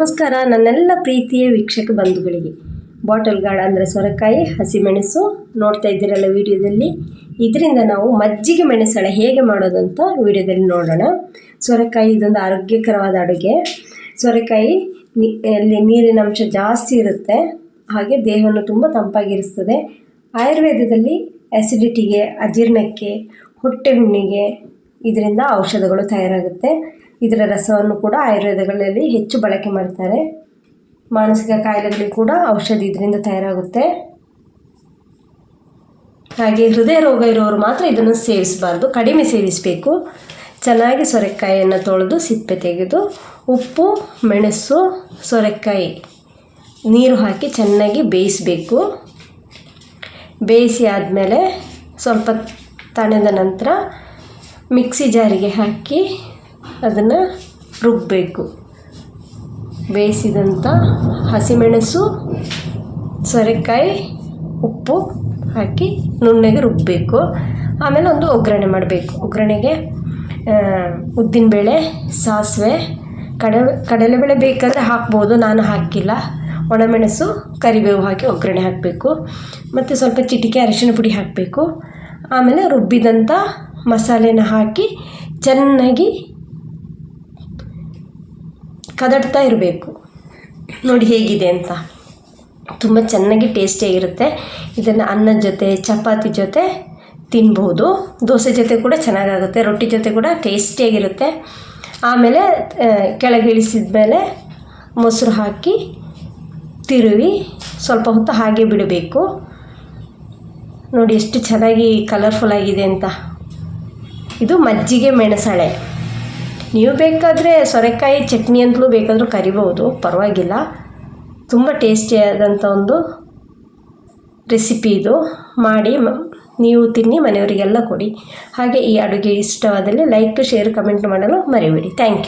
ನಮಸ್ಕಾರ. ನನ್ನೆಲ್ಲ ಪ್ರೀತಿಯ ವೀಕ್ಷಕ ಬಂಧುಗಳಿಗೆ. ಬಾಟಲ್ ಗಾರ್ಡ್ ಅಂದರೆ ಸೊರೆಕಾಯಿ, ಹಸಿಮೆಣಸು ನೋಡ್ತಾ ಇದ್ದೀರಲ್ಲ ವಿಡಿಯೋದಲ್ಲಿ. ಇದರಿಂದ ನಾವು ಮಜ್ಜಿಗೆ ಮೆಣಸಳ ಹೇಗೆ ಮಾಡೋದಂತ ವಿಡಿಯೋದಲ್ಲಿ ನೋಡೋಣ. ಸೊರೆಕಾಯಿ ಇದೊಂದು ಆರೋಗ್ಯಕರವಾದ ಅಡುಗೆ. ಸೊರೆಕಾಯಿ ಅಲ್ಲಿ ನೀರಿನ ಅಂಶ ಜಾಸ್ತಿ ಇರುತ್ತೆ. ಹಾಗೆ ದೇಹವನ್ನು ತುಂಬ ತಂಪಾಗಿರಿಸ್ತದೆ. ಆಯುರ್ವೇದದಲ್ಲಿ ಆ್ಯಸಿಡಿಟಿಗೆ ಅಜೀರ್ಣಕ್ಕೆ, ಹೊಟ್ಟೆ ಹುಣ್ಣಿಗೆ ಇದರಿಂದ ಔಷಧಗಳು ತಯಾರಾಗುತ್ತೆ. ಇದರ ರಸವನ್ನು ಕೂಡ ಆಯುರ್ವೇದಗಳಲ್ಲಿ ಹೆಚ್ಚು ಬಳಕೆ ಮಾಡ್ತಾರೆ. ಮಾನಸಿಕ ಕಾಯಿಲೆಗಳಿಗೆ ಕೂಡ ಔಷಧಿ ಇದರಿಂದ ತಯಾರಾಗುತ್ತೆ. ಹಾಗೆ ಹೃದಯ ರೋಗ ಇರೋರು ಮಾತ್ರ ಇದನ್ನು ಸೇವಿಸಬಾರ್ದು. ಕಡಿಮೆ ಸೇವಿಸಬೇಕು. ಚೆನ್ನಾಗಿ ಸೊರೆಕಾಯಿಯನ್ನು ತೊಳೆದು ಸಿಪ್ಪೆ ತೆಗೆದು ಉಪ್ಪು, ಮೆಣಸು, ಸೊರೆಕಾಯಿ ನೀರು ಹಾಕಿ ಚೆನ್ನಾಗಿ ಬೇಯಿಸಬೇಕು. ಬೇಯಿಸಿ ಆದಮೇಲೆ ಸ್ವಲ್ಪ ತಣದ ನಂತರ ಮಿಕ್ಸಿ ಜಾರಿಗೆ ಹಾಕಿ ಅದನ್ನು ರುಬ್ಬಬೇಕು ಬೇಯಿಸಿದಂಥ ಹಸಿಮೆಣಸು, ಸೋರೆಕಾಯಿ, ಉಪ್ಪು ಹಾಕಿ ನುಣ್ಣಗೆ ರುಬ್ಬಬೇಕು ಆಮೇಲೆ ಒಂದು ಒಗ್ಗರಣೆ ಮಾಡಬೇಕು. ಒಗ್ಗರಣೆಗೆ ಉದ್ದಿನಬೇಳೆ, ಸಾಸಿವೆ, ಕಡಲೆ, ಕಡಲೆಬೇಳೆ ಬೇಕಾದರೆ ಹಾಕ್ಬೋದು, ನಾನು ಹಾಕಿಲ್ಲ. ಒಣಮೆಣಸು, ಕರಿಬೇವು ಹಾಕಿ ಒಗ್ಗರಣೆ ಹಾಕಬೇಕು. ಮತ್ತು ಸ್ವಲ್ಪ ಚಿಟಿಕೆ ಅರಿಶಿನ ಪುಡಿ ಹಾಕಬೇಕು. ಆಮೇಲೆ ರುಬ್ಬಿದಂಥ ಮಸಾಲೆನ ಹಾಕಿ ಚೆನ್ನಾಗಿ ಕದಡ್ತಾ ಇರಬೇಕು. ನೋಡಿ ಹೇಗಿದೆ ಅಂತ. ತುಂಬ ಚೆನ್ನಾಗಿ ಟೇಸ್ಟಿಯಾಗಿರುತ್ತೆ ಇದನ್ನು ಅನ್ನದ ಜೊತೆ, ಚಪಾತಿ ಜೊತೆ ತಿನ್ಬೋದು. ದೋಸೆ ಜೊತೆ ಕೂಡ ಚೆನ್ನಾಗಾಗುತ್ತೆ. ರೊಟ್ಟಿ ಜೊತೆ ಕೂಡ ಟೇಸ್ಟಿಯಾಗಿರುತ್ತೆ ಆಮೇಲೆ ಕೆಳಗೆ ಇಳಿಸಿದ ಮೇಲೆ ಮೊಸರು ಹಾಕಿ, ತಿರುವಿ, ಸ್ವಲ್ಪ ಹೊತ್ತು ಹಾಗೆ ಬಿಡಬೇಕು. ನೋಡಿ ಎಷ್ಟು ಚೆನ್ನಾಗಿ ಕಲರ್ಫುಲ್ ಆಗಿದೆ ಅಂತ. ಇದು ಮಜ್ಜಿಗೆ ಮೆಣಸಳೆ. ನೀವು ಬೇಕಾದರೆ ಸೊರೆಕಾಯಿ ಚಟ್ನಿ ಅಂತಲೂ ಬೇಕಾದರೂ ಕರಿಬೋದು, ಪರವಾಗಿಲ್ಲ. ತುಂಬ ಟೇಸ್ಟಿಯಾದಂಥ ಒಂದು ರೆಸಿಪಿ ಇದು. ಮಾಡಿ ನೀವು ತಿನ್ನಿ, ಮನೆಯವರಿಗೆಲ್ಲ ಕೊಡಿ. ಹಾಗೆ ಈ ಅಡುಗೆ ಇಷ್ಟವಾದಲ್ಲಿ ಲೈಕ್ ಶೇರ್ ಕಮೆಂಟ್ ಮಾಡಲು ಮರಿಬೇಡಿ. Thank you